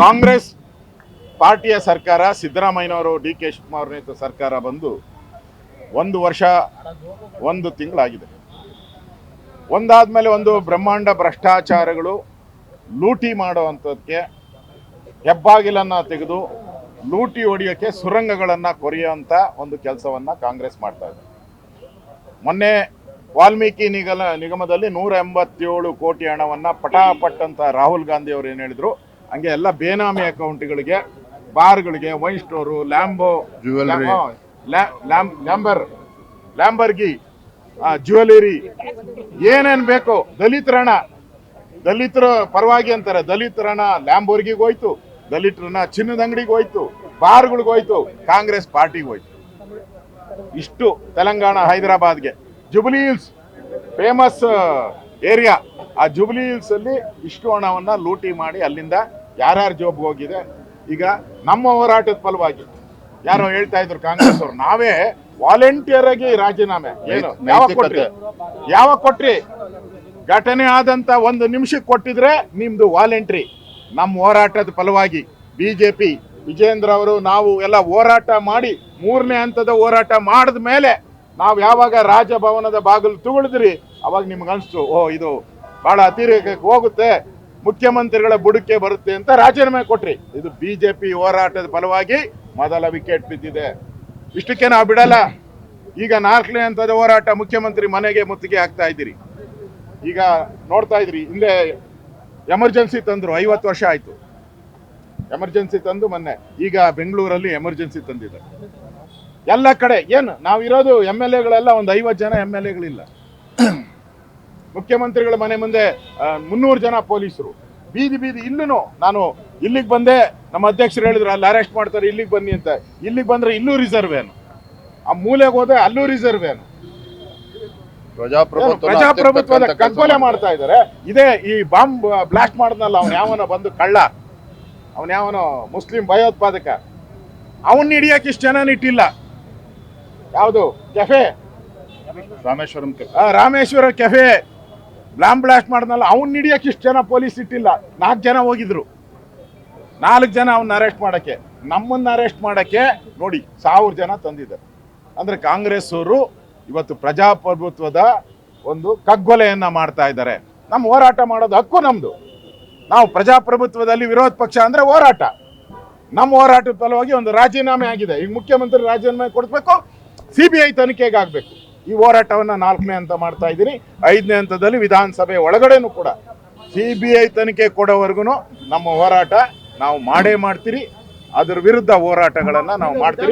ಕಾಂಗ್ರೆಸ್ ಪಾರ್ಟಿಯ ಸರ್ಕಾರ, ಸಿದ್ದರಾಮಯ್ಯನವರು ಡಿ ಕೆ ಶಿವಕುಮಾರ್ ನೇತೃತ್ವ ಸರ್ಕಾರ ಬಂದು ಒಂದು ವರ್ಷ, ಒಂದು ತಿಂಗಳಾಗಿದೆ. ಒಂದಾದ್ಮೇಲೆ ಒಂದು ಬ್ರಹ್ಮಾಂಡ ಭ್ರಷ್ಟಾಚಾರಗಳು ಲೂಟಿ ಮಾಡುವಂಥದ್ದಕ್ಕೆ ಹೆಬ್ಬಾಗಿಲನ್ನು ತೆಗೆದು ಲೂಟಿ ಹೊಡೆಯೋಕ್ಕೆ ಸುರಂಗಗಳನ್ನು ಕೊರೆಯುವಂಥ ಒಂದು ಕೆಲಸವನ್ನು ಕಾಂಗ್ರೆಸ್ ಮಾಡ್ತಾ ಇದೆ. ಮೊನ್ನೆ ವಾಲ್ಮೀಕಿ ನಿಗಮ, ನಿಗಮದಲ್ಲಿ ನೂರ ಎಂಬತ್ತೇಳು ಕೋಟಿ ಹಣವನ್ನು ಪಟಾಪಟ್ಟಂತ ರಾಹುಲ್ ಗಾಂಧಿ ಅವರು ಏನು ಹೇಳಿದ್ರು? ಹಂಗೆ ಎಲ್ಲ ಬೇನಾಮಿ ಅಕೌಂಟ್ಗಳಿಗೆ ಬಾರ್ಗಳಿಗೆ ವೈನ್ ಸ್ಟೋರು ಲ್ಯಾಂಬೋ. ಲ್ಯಾಂಬರ್ ಲ್ಯಾಂಬರ್ಗಿ ಜ್ಯುವೆಲರಿ ಏನೇನ್ ಬೇಕು ದಲಿತರಣ. ದಲಿತರ ಪರವಾಗಿ ಅಂತಾರೆ ದಲಿತರಣ ಲ್ಯಾಂಬೋರ್ಗಿಗೆ ಹೋಯ್ತು ದಲಿತರನ್ನ ಚಿನ್ನದ ಅಂಗಡಿಗೆ ಹೋಯ್ತು ಬಾರ್ಗಳಿಗೆ ಹೋಯ್ತು ಕಾಂಗ್ರೆಸ್ ಪಾರ್ಟಿಗೆ ಹೋಯ್ತು. ಇಷ್ಟು Telangana ಹೈದರಾಬಾದ್ಗೆ. Jubilee Hills famous area. ಆ ಜುಬ್ಲಿ ಹಿಲ್ಸ್ ಅಲ್ಲಿ ಇಷ್ಟು ಹಣವನ್ನ ಲೂಟಿ ಮಾಡಿ ಅಲ್ಲಿಂದ ಯಾರ್ಯಾರ ಜೋಬ್ ಹೋಗಿದೆ? ಈಗ ನಮ್ಮ ಹೋರಾಟದ ಫಲವಾಗಿ ಯಾರೋ ಹೇಳ್ತಾ ಇದ್ರು ಕಾಂಗ್ರೆಸ್ ಅವರು ನಾವೇ ವಾಲಂಟಿಯರ್ ಆಗಿ ರಾಜೀನಾಮೆ. ಏನು? ಯಾವಾಗ ಕೊಟ್ರಿ? ಯಾವಾಗ ಕೊಟ್ರಿ? ಘಟನೆ ಆದಂತ ಒಂದು ನಿಮಿಷಕ್ಕೆ ಕೊಟ್ಟಿದ್ರೆ ನಿಮ್ದು ವಾಲಂಟ್ರಿ ನಮ್ಮ ಹೋರಾಟದ ಫಲವಾಗಿ ಬಿಜೆಪಿ ವಿಜೇಂದ್ರ ಅವರು ನಾವು ಎಲ್ಲ ಹೋರಾಟ ಮಾಡಿ ಮೂರನೇ ಹಂತದ ಹೋರಾಟ ಮಾಡಿದ ಮೇಲೆ ನಾವು ಯಾವಾಗ ರಾಜಭವನದ ಬಾಗಿಲು ತುಳಿದ್ರಿ ಅವಾಗ ನಿಮ್ಗೆ ಅನಿಸ್ತು ಓ ಇದು ಬಹಳ ಅತಿರೇಕಕ್ಕೆ ಹೋಗುತ್ತೆ. ಮುಖ್ಯಮಂತ್ರಿಗಳ ಬುಡಕ್ಕೆ ಬರುತ್ತೆ ಅಂತ ರಾಜೀನಾಮೆ ಕೊಟ್ರಿ. ಇದು ಬಿಜೆಪಿ ಹೋರಾಟದ ಫಲವಾಗಿ ಮೊದಲ ವಿಕೆಟ್ ಬಿದ್ದಿದೆ. ಇಷ್ಟಕ್ಕೆ ನಾವು ಬಿಡಲ್ಲ. ಈಗ ನಾಲ್ಕನೇ ಹಂತದ ಹೋರಾಟ ಮುಖ್ಯಮಂತ್ರಿ ಮನೆಗೆ ಮುತ್ತಿಗೆ ಹಾಕ್ತಾ ಇದ್ದೀರಿ. ಈಗ ನೋಡ್ತಾ ಇದ್ರಿ, ಹಿಂದೆ ಎಮರ್ಜೆನ್ಸಿ ತಂದ್ರು ಐವತ್ತು ವರ್ಷ ಆಯ್ತು. ಎಮರ್ಜೆನ್ಸಿ ತಂದು ಮೊನ್ನೆ, ಈಗ ಬೆಂಗಳೂರಲ್ಲಿ ಎಮರ್ಜೆನ್ಸಿ ತಂದಿದ್ದಾರೆ. ಎಲ್ಲ ಕಡೆ, ಏನು, ನಾವಿರೋದು ಎಂ ಎಲ್ ಎಗಳೆಲ್ಲ ಒಂದು ಐವತ್ತು ಜನ ಎಂ ಎಲ್ ಎಗಳಿಲ್ಲ. ಮುಖ್ಯಮಂತ್ರಿಗಳ ಮನೆ ಮುಂದೆ ಮುನ್ನೂರು ಜನ ಪೊಲೀಸರು. ಬೀದಿ ಬೀದಿ ಇಲ್ಲೂ ನಾನು ಇಲ್ಲಿಗೆ ಬಂದೆ ನಮ್ಮ ಅಧ್ಯಕ್ಷರು ಹೇಳಿದ್ರು ಅಲ್ಲಿ ಅರೆಸ್ಟ್ ಮಾಡ್ತಾರೆ ಇಲ್ಲಿಗೆ ಬನ್ನಿ ಅಂತ. ಇಲ್ಲಿಗೆ ಬಂದ್ರೆ ಇಲ್ಲೂ ರಿಸರ್ವ್ ಏನು? ಆ ಮೂಲೆಗೆ ಹೋದ್ರೆ ಅಲ್ಲೂ ರಿಸರ್ವ್ ಏನು? ಪ್ರಜಾಪ್ರಭುತ್ವ ಪ್ರಜಾಪ್ರಭುತ್ವದ ಕಗ್ಗೊಲೆ ಮಾಡ್ತಾ ಇದ್ದಾರೆ ಇದೇ ಈ ಬಾಂಬ್ ಬ್ಲಾಸ್ಟ್ ಮಾಡಿದ್ನಲ್ಲ ಅವನ ಯಾವನೋ ಬಂದು ಕಳ್ಳ. ಅವನ ಯಾವನೋ ಮುಸ್ಲಿಂ ಭಯೋತ್ಪಾದಕ. ಅವನ್ನ ಹಿಡಿಯಕ್ಕೆ ಇಷ್ಟು ಜನ ಇಟ್ಟಿಲ್ಲ ಯಾವುದು? ಕೆಫೆ? ರಾಮೇಶ್ವರಂ ರಾಮೇಶ್ವರ ಕೆಫೆ. ಬ್ಲಾಂಬ್ ಬ್ಲಾಸ್ಟ್ ಮಾಡಿದ್ನಲ್ಲ, ಅವ್ನ ಹಿಡಿಯಕ್ಕೆ ಇಷ್ಟು ಜನ ಪೊಲೀಸ್ ಇಟ್ಟಿಲ್ಲ. ನಾಲ್ಕು ಜನ ಹೋಗಿದ್ರು. ನಾಲ್ಕು ಜನ ಅವನ್ನ ಅರೆಸ್ಟ್ ಮಾಡೋಕ್ಕೆ. ನಮ್ಮನ್ನ ಅರೆಸ್ಟ್ ಮಾಡೋಕ್ಕೆ ನೋಡಿ, ಸಾವಿರ ಜನ ತಂದಿದ್ದಾರೆ. ಅಂದರೆ ಕಾಂಗ್ರೆಸ್ ಅವರು ಇವತ್ತು ಪ್ರಜಾಪ್ರಭುತ್ವದ ಒಂದು ಕಗ್ಗೊಲೆಯನ್ನು ಮಾಡ್ತಾ ಇದ್ದಾರೆ. ನಮ್ಮ ಹೋರಾಟ ಮಾಡೋದು ಹಕ್ಕು ನಮ್ಮದು ನಾವು ಪ್ರಜಾಪ್ರಭುತ್ವದಲ್ಲಿ ವಿರೋಧ ಪಕ್ಷ ಅಂದರೆ ಹೋರಾಟ. ನಮ್ಮ ಹೋರಾಟದ ಫಲವಾಗಿ ಒಂದು ರಾಜೀನಾಮೆ ಆಗಿದೆ. ಈಗ ಮುಖ್ಯಮಂತ್ರಿ ರಾಜೀನಾಮೆ ಕೊಡಬೇಕು ಸಿ ಬಿ ಐ ತನಿಖೆಗೆ ಆಗ್ಬೇಕು. ಈ ಹೋರಾಟವನ್ನು ನಾಲ್ಕನೇ ಹಂತ ಮಾಡ್ತಾ ಇದ್ದೀನಿ. ಐದನೇ ಹಂತದಲ್ಲಿ ವಿಧಾನಸಭೆ ಒಳಗಡೆನೂ ಕೂಡ ಸಿ ಬಿ ಐ ತನಿಖೆ ಕೊಡೋವರೆಗೂ ನಮ್ಮ ಹೋರಾಟ ನಾವು ಮಾಡೇ ಮಾಡ್ತೀರಿ. ಅದರ ವಿರುದ್ಧ ಹೋರಾಟಗಳನ್ನು ನಾವು ಮಾಡ್ತೀರಿ.